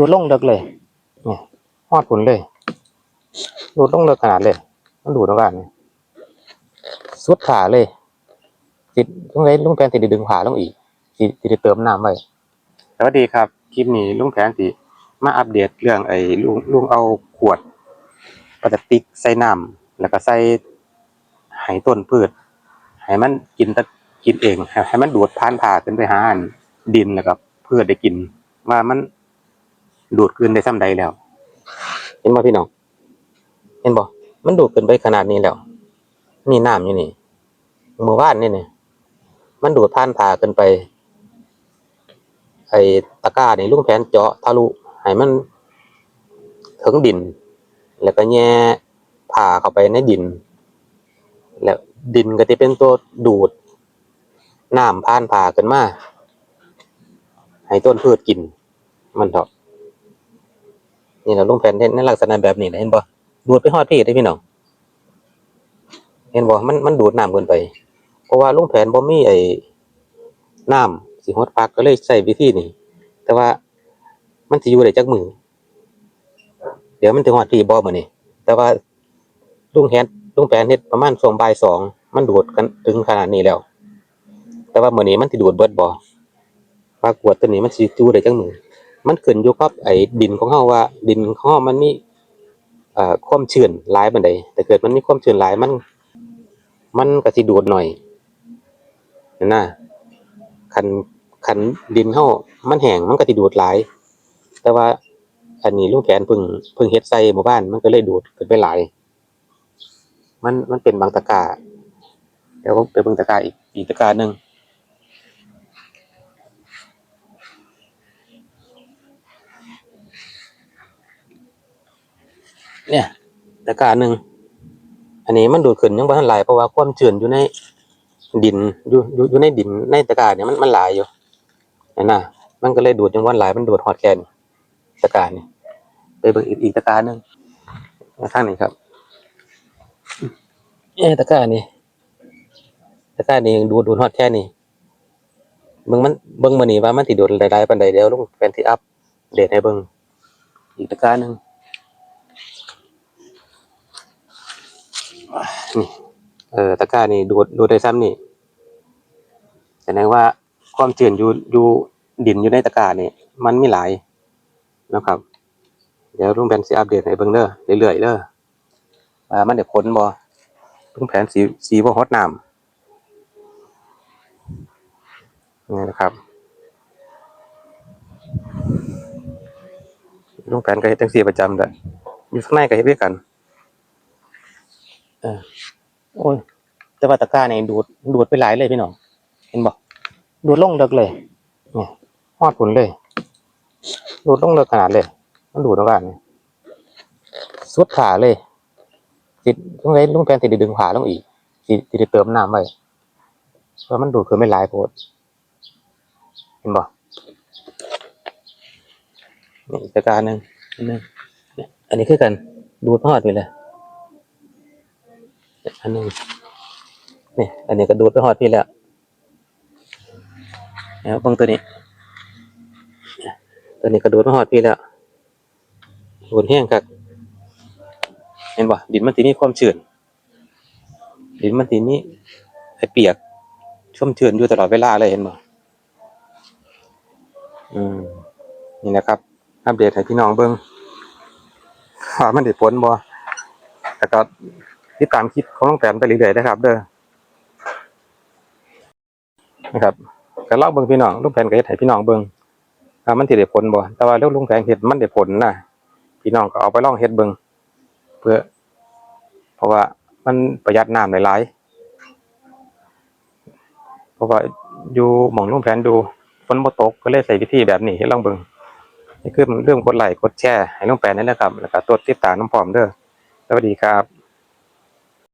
ดูดลงเลิกเลยเนี่ยฮอดผลเลย ดูดลงเลิกขนาดเลยมันดูดออกมาเนี่ยสุดขาเลย ติดตรงไหนลุงแพนติดดึงขาลงอีกติดติดเติมน้ำไว้สวัสดีครับ คลิปนี้ลุงแพนติมาอัปเดตเรื่องไอ้ลุงลุงเอาขวดพลาสติกใส่น้ำแล้วก็ใส่ให้ต้นพืชให้มันกินตะกินเองให้มันดูดผ่านผ่าขึ้นไปหาดินแล้วก็พืชได้กินว่ามัน ดูดขึ้นได้ซ้ำใดแล้ว เห็นบ่พี่น้อง เห็นบ่มันดูดขึ้นไปขนาดนี้แล้วมีน้ำอยู่นี่เมื่อวานนี่เนี่ยมันดูดผ่านผ่าขึ้นไป ไอ้ตะกร้านี่ลุงแผนเจาะทะลุให้มันถึงดิน แล้วก็แย่ผ่าเข้าไปในดิน แล้วดินก็จะเป็นตัวดูดน้ำผ่านผ่าขึ้นมา ให้ต้นพืชกิน มันเถอะ นี่เราลุงแผนเห็นในลักษณะแบบนี้นะเห็นบ่ดูดไปฮอดพี่ได้พี่น้องเห็นบ่มันมันดูดน้ำเกินไป เพราะว่าลุงแผนบ่มีไอ้น้ำสิฮดปักก็เลยใช้วิธีนี้แต่ว่ามันสิอยู่ได้จักมือ เดี๋ยวมันถึงฮอดพี่บ่มื้อนี้แต่ว่าลุงแผนลุงแผนเฮ็ดประมาณช่วงบ่ายสองมันดูดกันถึงขนาดนี้แล้ว แต่ว่ามื้อนี้มันสิดูดเบิดบ่ปลากวดตัวนี้มันสิอยู่ได้จักมือ มันขึ้นอยู่กับไอ้ดินของเฮาว่า ดินของเฮามันมีเอ่อความชื้นหลายปานใดแต่เกิดมันมีความชื้นหลายมัน มันก็สิดูดหน่อยเห็นนะคันคันดินเฮามันแห้งมันก็สิดูดหลาย แต่ว่า อันนี้ลุงแผนเพิ่งเพิ่งเฮ็ดใส่หมู่บ้านมันก็เลยดูดขึ้นไปหลาย มันมันเป็นบางตะกาเดี๋ยวผมไปเบิ่งตะกร้าอีกอีกตะกร้าหนึ่ง เนี่ยตะกร้าหนึ่งอันนี้มันดูดขึ้นยังบ่ทันหลายเพราะว่าความชื้นอยู่ในดินอยู่อยู่อยู่ในดินในตะกร้าเนี่ยมันมันหลายอยู่เห็นน่ะ มันก็เลยดูดยังบ่ทันหลายมันดูดฮอดแค่นี้ตะกร้านี่ไปเบิ่งอีกอีกตะกร้าหนึ่งมาทางนี้ครับเอ๊ตะกร้านี่ตะกร้านี่ดูดดูดฮอดแค่นี้เบิ่งมันเบิ่งมื้อนี้ว่ามันสิดูดหลายๆปานใดเดี๋ยวลุงแฟนสิอัปเดตให้เบิ่งอีกตะกร้าหนึ่ง นี่เออตะกร้านี่ดูดดูดได้ซ้ำนี่แสดงว่าความชื้นอยู่อยู่ดินอยู่ในตะกร้านี่มันไมีหลายนะครับ เดี๋ยวลุงแผนสิอัปเดตให้เบิ่งเด้อเรื่อยๆเด้อว่ามันได้ผลบ่ลุงแผนสีสีบ่ฮอดน้ำนี่นะครับลุงแผนก็เฮ็ดจังซี่ประจำเด้ออยู่ข้างในก็เฮ็ดด้วยกัน เออโอ้ยแต่ว่าตะกร้าเนี่ยดูดดูดไปหลายเลยพี่น้องเห็นบอกดูดลงเลิกเลยเนี่ยฮอดผลเลย ดูดลงเลิกขนาดเลยมันดูดออกมาเนี่ยสุดขาเลยติดตรงไหนลุงแปนติดดึงขาลงอีกติดติดเติมน้ำไว้เพราะมันดูดคือไม่หลายโพดเห็นบอกนี่อีกตะกร้าหนึ่งหนึงเนี่ยอันนี้คือกันดูดพอดไปเลย อันนึงนี่อันนี้ก็ดูดไปหอดพี่แล้วแล้วเบิ่งตัวนี้ ตัวนี้ก็ดูดไปหอดพี่แล้วดูดแห้งครับเห็นบ่ดินมันทีนี้ความชื้นดินมันทีนี้ไอเปียกชุ่มชื้นอยู่ตลอดเวลาเลยเห็นบ่อืมนี่นะครับอัปเดตให้พี่น้องเบิ่งว่ามันได้ผลบ่แล้วก็ ติดตามคลิปของน้องแปนไปเรื่อยๆนะครับ เด้อนะครับก็ลองเบิ่งพี่น้องลุงแผนก็เฮ็ดให้พี่น้องเบิ่งว่ามันสิได้ผลบ่แต่ว่าเรื่องลุงแผนเฮ็ดมันได้ผลนะพี่น้องก็เอาไปลองเฮ็ดเบิ่งเพื่อ เพราะว่ามันประหยัดน้ำหลายๆเพราะว่าอยู่หม่องลุงแผนดูฝนบ่ตกก็เลยใช้วิธีแบบนี้ให้ลองเบิ่งนี่คือเรื่องกดไลค์กดแชร์ให้ลุงแผนนั่นะครับแล้วก็ตัวติดตามน้ำพร้อมเด้อสวัสดีครับ